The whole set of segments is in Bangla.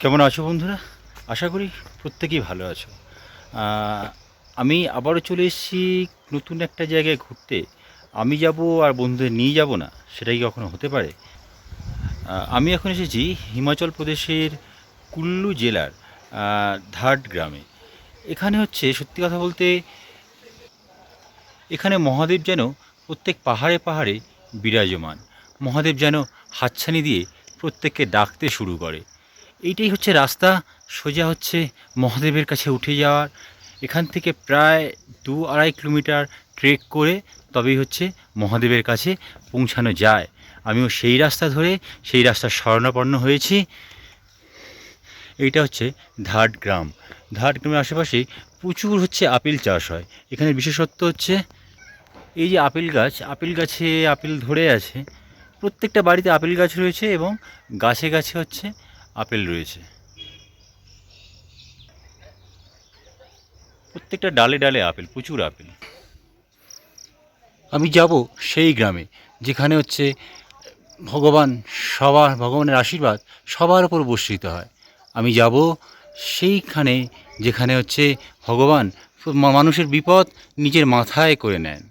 কেমন আছো বন্ধুরা? আশা করি প্রত্যেকেই ভালো আছো। আমি আবারও চলে এসেছি নতুন একটা জায়গায় ঘুরতে। আমি যাব আর বন্ধুদের নিয়ে যাব না, সেটাই কখনো হতে পারে? আমি এখন এসেছি হিমাচল প্রদেশের কুল্লু জেলার ধাট গ্রামে। এখানে হচ্ছে, সত্যি কথা বলতে, এখানে মহাদেব যেন প্রত্যেক পাহাড়ে পাহাড়ে বিরাজমান। মহাদেব যেন হাতছানি দিয়ে প্রত্যেককে ডাকতে শুরু করে। এইটাই হচ্ছে রাস্তা, সোজা হচ্ছে মহাদেবের কাছে উঠে যাওয়ার। এখান থেকে প্রায় দু আড়াই কিলোমিটার ট্রেক করে তবেই হচ্ছে মহাদেবের কাছে পৌঁছানো যায়। আমিও সেই রাস্তা ধরে সেই রাস্তার শরণাপন্ন হয়েছি। এইটা হচ্ছে ধাট গ্রাম ধাট গ্রামের আশেপাশে প্রচুর হচ্ছে আপেল চাষ হয়। এখানে বিশেষত্ব হচ্ছে এই যে আপেল গাছ, আপেল গাছে আপেল ধরে আছে, প্রত্যেকটা বাড়িতে আপেল গাছ রয়েছে এবং গাছে গাছে হচ্ছে আপেল রয়েছে। প্রত্যেকটা ডালে ডালে আপেল, প্রচুর আপেল। আমি যাব সেই গ্রামে, যেখানে হচ্ছে ভগবান সবার, ভগবানের আশীর্বাদ সবার উপর বর্ষিত হয়। আমি যাব সেইখানে, যেখানে হচ্ছে ভগবান মানুষের বিপদ নিজের মাথায় করে নেন।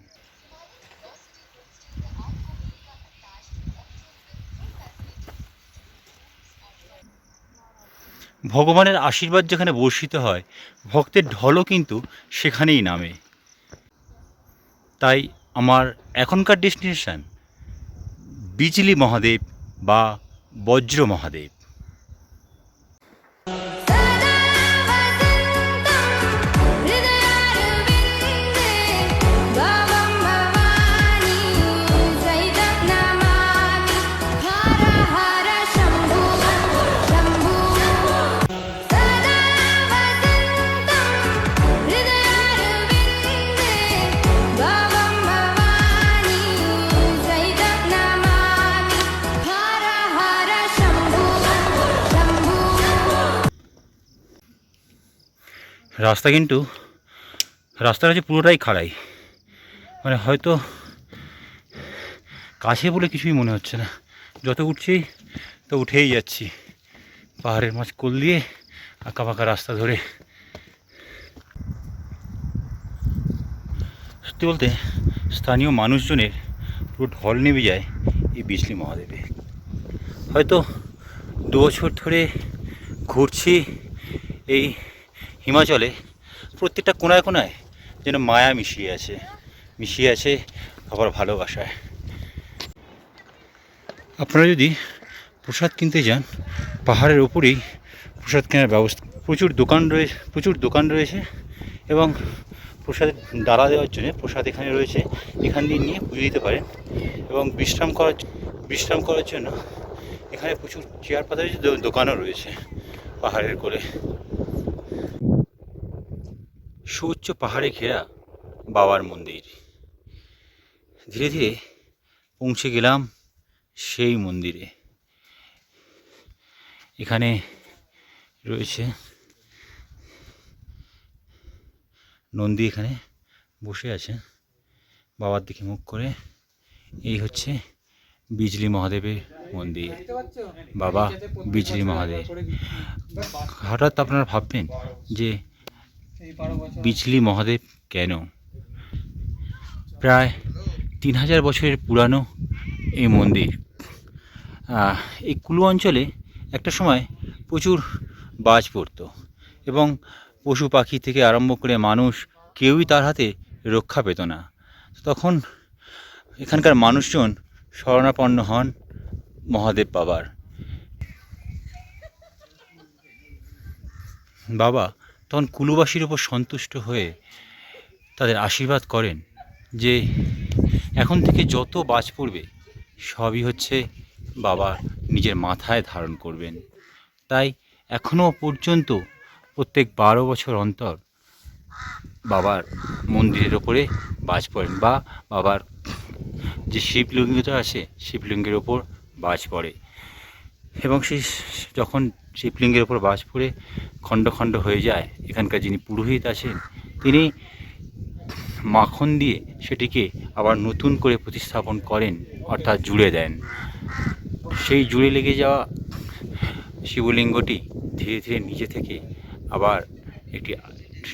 ভগবানের আশীর্বাদ যেখানে বর্ষিত হয়, ভক্তের ঢলও কিন্তু সেখানেই নামে। তাই আমার এখনকার ডেস্টিনেশন, বিজলি মহাদেব বা বজ্র মহাদেব। রাস্তা কিন্তু, রাস্তাটা হচ্ছে পুরোটাই খাড়াই। মানে হয়তো কাছে বলে কিছুই মনে হচ্ছে না। যত উঠছি, তো উঠেই যাচ্ছি। পাহাড়ের মাঝ কোল দিয়ে আঁকা পাকা রাস্তা ধরে। সত্যি বলতে, স্থানীয় মানুষজনের পুরো ঢল নেমে যায় এই বিজলি মহাদেবে। হয়তো দু বছর ধরে ঘুরছি এই হিমাচলে প্রত্যেকটা কোনায় কোনায় যেন মায়া মিশিয়ে আছে মিশিয়ে আছে আবার ভালোবাসায়। আপনারা যদি প্রসাদ কিনতে যান, পাহাড়ের ওপরেই প্রসাদ কেনার ব্যবস্থা, প্রচুর দোকান রয়েছে প্রচুর দোকান রয়েছে এবং প্রসাদের ডালা দেওয়ার জন্য প্রসাদ এখানে রয়েছে, এখান দিয়ে নিয়ে পুজো দিতে পারেন এবং বিশ্রাম করার বিশ্রাম করার জন্য এখানে প্রচুর চেয়ার পাতা রয়েছে দোকানও রয়েছে পাহাড়ের কোলে। সুউচ্চ পাহাড়ে ঘেরা বাবার মন্দির। ধীরে ধীরে পৌঁছে গেলাম সেই মন্দিরে। এখানে রয়েছে নন্দী এখানে বসে আছে। বাবার দিকে মুখ করে। এই হচ্ছে বিজলি মহাদেবের মন্দির। বাবা বিজলি মহাদেব। হঠাৎ আপনারা ভাববেন যে বিজলি মহাদেব কেন? প্রায় তিন হাজার বছরের পুরানো এই মন্দির। এই কুলু অঞ্চলে একটা সময় প্রচুর বাজ পড়তো এবং পশু পাখি থেকে আরম্ভ করে মানুষ কেউই তার হাতে রক্ষা পেত না। তখন এখানকার মানুষজন শরণাপন্ন হন মহাদেব বাবার। বাবা তখন কুলুবাসীর উপর সন্তুষ্ট হয়ে তাদের আশীর্বাদ করেন যে এখন থেকে যত বাজ পড়বে, সবই হচ্ছে বাবা নিজের মাথায় ধারণ করবেন। তাই এখনও পর্যন্ত প্রত্যেক বারো বছর অন্তর বাবার মন্দিরের ওপরে বাজ পড়েন বা বাবার যে শিবলিঙ্গটা আছে, শিবলিঙ্গের ওপর বাজ পড়ে। এবং সেই যখন শিবলিঙ্গের ওপর বাস পড়ে খণ্ড খণ্ড হয়ে যায়। এখানকার যিনি পুরোহিত আছেন, তিনি মাখন দিয়ে সেটিকে আবার নতুন করে প্রতিস্থাপন করেন, অর্থাৎ জুড়ে দেন। সেই জুড়ে লেগে যাওয়া শিবলিঙ্গটি ধীরে ধীরে নিজে থেকে আবার একটি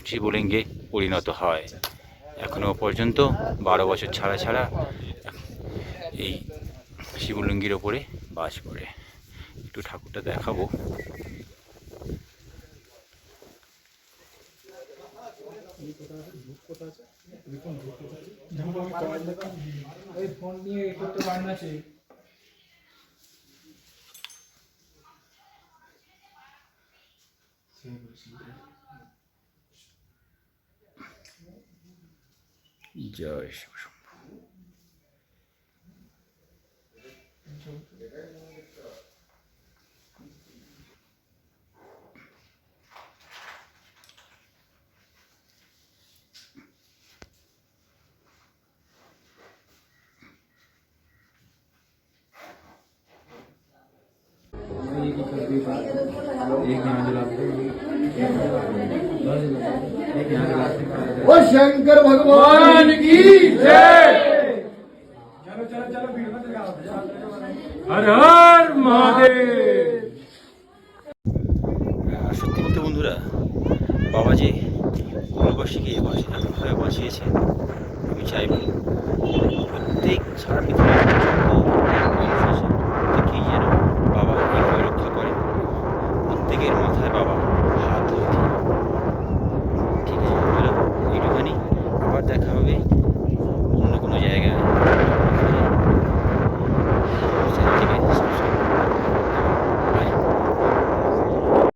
শিবলিঙ্গে পরিণত হয়। এখনও পর্যন্ত বারো বছর ছাড়া ছাড়া এই শিবলিঙ্গের ওপরে বাস করে। একটু ঠাকুরটা দেখাবো ফোন নিয়ে করতে জয় শিব। एक यहाँ जलाते एक यहाँ जलाते वो शंकर भगवान भगवान की जय चलो चलो चलो भीड़ मत लगाओ हर हर महादेव আর সত্যি বলতে বন্ধুরা বাবাজি পূর্ববাসীকে এভাবে বাঁচিয়েছে আমি চাইব প্রত্যেক সারা পৃথিবীর